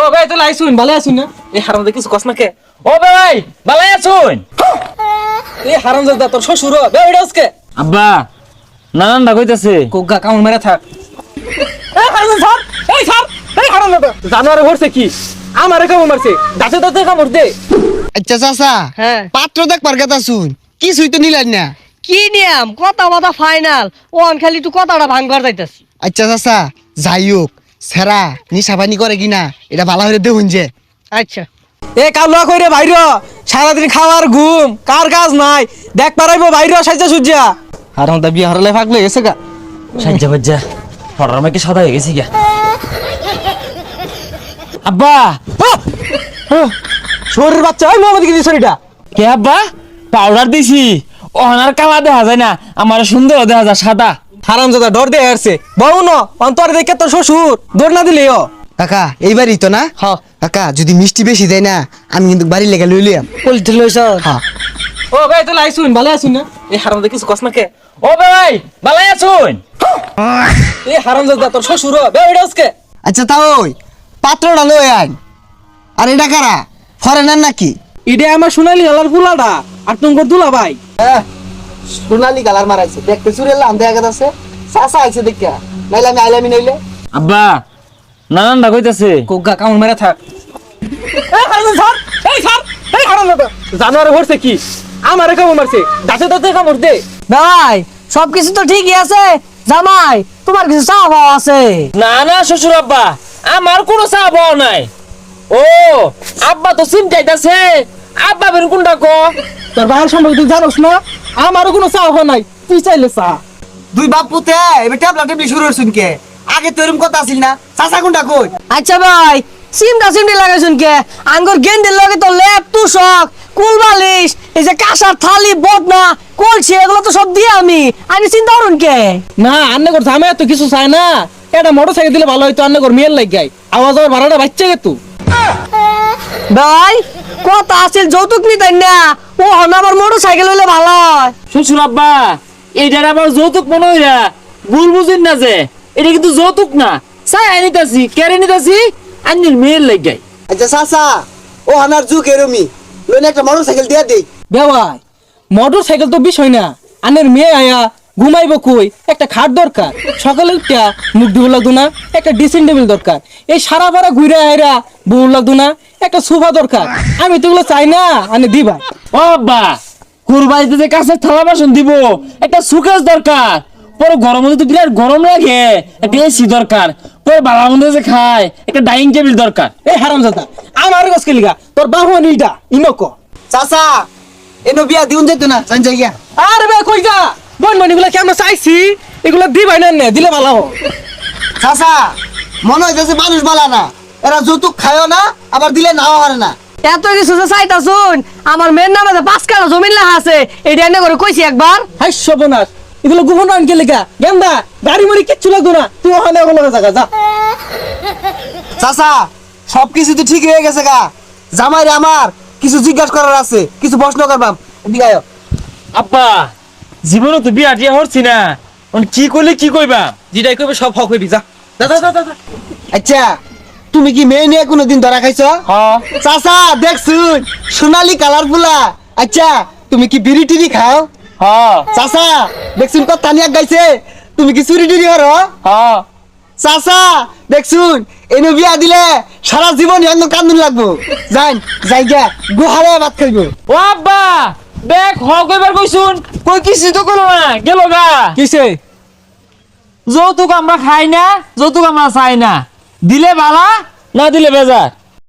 ও ভাই তুই আইসুন ভালো আছুন না? এই হারাম কিছু কস না কে? ও ভাই ভালাই আছুন এই হারাম দাদা তোর শ্বশুর বে আজকে? আব্বা নানানটা কইতাছে। কোগা কামড় মেরে থাক। এই হারাম স্যার এই স্যার এই হারাম দাদা জানোয়ারে ভরছে কি? আমারে কামড় মারছে? দাঁতে দাঁতে কামড় দে। আচ্ছা চাচা হ্যাঁ। পাত্র শুন। কিছুই তো নিলেন না। কি নিয়ম? কথা বাতা ফাইনাল ওন খালি তুই কথাটা ভাঙবার যাইতাছি। আচ্ছা চাচা যাই হোক। সেরা নিশাবানি করে কিনা এটা ভালো হয়ে দেখুন যে। আচ্ছা। এ কালুয়া কইরে বাইর সারাদিন খাওয়ার ঘুম কার কাজ নাই? দেখ পারাইবো বাইর সাজা সুজা হারাম দা বিয়ে হারালে ফাগলে গেছে গা। সাজ্জা বাজ্জা ফটার মাকে সাদা হয়ে গেছি গা। আব্বা! শরীর বাচ্চা ওই মোহাম্মদ কি শরীরটা। কে আব্বা? পাউডার দিছি। অনার কালা দেখা যায় না আমার সুন্দর দেখা যায় সাদা। হারাম দাদা ডর দিয়ে আসছে বউ ন অন্তর দেখে তোর শ্বশুর দৌড় না দিলে ও কাকা এইবারই তো না? হ্যাঁ কাকা যদি মিষ্টি বেশি দেয় না আমি কিন্তু বাড়ি লেগে লইলিয়াম উল্টে লইছ? হ্যাঁ ও ভাই তুই আইসুন ভালো আছুন না? এই হারাম দা কিছু কস না কে? ও ভাই ভালাই আছুন এই হারাম দাদা তোর শ্বশুর বে এটা আজকে? আচ্ছা তা ওই পাত্রটা লই আইন আর এটা কারা? ফরেনার নাকি? ইডে আমার সোনালি গালার ফুলাটা আর তোমার দুলা ভাই সোনালি কালার মারাইছে। দেখতে চুরের লাম দেখা গেছে। চাচা আইছে দেখা নাইলে আমি আইলামি নইলে। আব্বা নানানটা কইতাছে। কোগা কামড় মেরে থাক। এই হারাম এই স্যার এই হারাম দাদা জানোয়ারে ভরছে কি? আমারে কামড় মারছে? দাঁতে দাঁতে কামড় দে। ভাই সব কিছু তো ঠিকই আছে। জামাই তোমার কিছু চা পাওয়া আছে? না না শ্বশুর আব্বা আমার কোনো চা পাওয়া নাই। ও আব্বা তো সিম চাইতাছে আব্বা বের কোনটা কো? তোর ভাইয়ের সম্পর্কে তুই জানোস না? আমারও কোনো চা হওয়া নাই। তুই চাইলে চা। দুই বাপ পুতে এবার ট্যাবলা টেবলি শুরু হচ্ছুন কে? আগে তো এরকম কথা আসিল না। চাচা কোনটা কই? আচ্ছা ভাই সিমটা সিমটি লাগাইছুন কে? আঙ্গুর গেন্দের লগে তো লেপ তুষক কুল বালিশ এই যে কাঁসার থালি বদনা কলছি এগুলো তো সব দিয়ে আমি। আমি চিন্তা করুন কে? না আন্নে কর ঝামে তো কিছু চায় না। এটা মোটর সাইকেল দিলে ভালো হইতো আন্নে কর মেয়ের লাগ গাই আওয়াজ আর ভাড়াটা বাচ্চা গে তুই ভাই কথা আছিল যৌতুক নিতেন না? ও হন আবার মোটর সাইকেল হইলে ভালো হয়। শ্বশুর আব্বা এইটার আবার যৌতুক মনে হইরা ভুল বুঝিন না যে এটা কিন্তু যৌতুক না। চাই আনিতাছি কেড়ে নিতাছি আন্নির মেয়ের লাগাই। আচ্ছা চাচা ও আমার যুগ এরমি। লইনে একটা মোটর সাইকেল দিয়ে দেই। বেওয়াই মোটর সাইকেল তো বিষয় না। আনের মেয়ে আয়া ঘুমাইব কই? একটা খাট দরকার। সকালে উঠা মুখ ধুবো লাগতো না একটা ড্রেসিং টেবিল দরকার। এই সারা পাড়া ঘুরে আয়রা বউ লাগতো না একটা সোফা দরকার। আমি তো এগুলো চাই না আমি দিবা। ও বা কুরবাইতে যে কাছের থালা বাসন দিব একটা সুকেস দরকার। পরে গরম মধ্যে তো বিরাট গরম লাগে একটা এসি দরকার। পরে বাবা মধ্যে যে খায় একটা ডাইনিং টেবিল দরকার। এই হারাম জাদা আমার গছ লিগা তোর বাহু নিটা ইনক চাচা এনো বিয়া দিউন যেত না জান যাই গিয়া আরে বে কই যা? বন বন এগুলো কি আমরা চাইছি? এগুলো দিবাই না নে দিলে ভালো। চাচা মনে হইতেছে মানুষ বালা না। এরা যৌতুক খায়ও না আবার দিলে নাও হারে না। এত কিছু যে চাইতা শুন আমার মেয়ের নামে যে পাঁচ কাটা জমিন লেখা আছে এটা এনে করে কইছি একবার। হাই সর্বনাশ এগুলো গোপন আনকে লেখা? গেন্দা গাড়ি মারি কিচ্ছু লাগতো না। তুই ওখানে ওখানে জায়গা যা। চাচা সব কিছু তো ঠিক হয়ে গেছে গা। জামাই রে আমার কিছু জিজ্ঞাসা করার আছে কিছু প্রশ্ন করবাম। এদিকে আয়। আব্বা জীবনে তো বিয়া টিয়া হচ্ছি না। কি করলে কি কইবা? যেটাই কইবে সব হক হইবি যা। আচ্ছা তুমি কি মেয়ে নিয়ে কোনোদিন ধরা খাইছো? হ্যাঁ চাচা দেখছুন সোনালি কালার ফুলা। আচ্ছা তুমি কি বিড়ি টিড়ি খাও? হ্যাঁ চাচা দেখছুন কত তানিয়া গাইছে। তুমি কি চুরি টিড়ি হরো হ্যাঁ চাচা দেখছুন এনে বিয়া দিলে সারা জীবন একদম কান্দুন লাগবো। যাই যাই গিয়া গুহারে ভাত খাইব। ও আব্বা দেখ হ কইবার কইছুন। কই কিছু তো কইলো না। গেল গা। কিসে? যৌতুক আমরা খাই না যৌতুক আমরা চাই না। দিলে বালা না দিলে বেজার।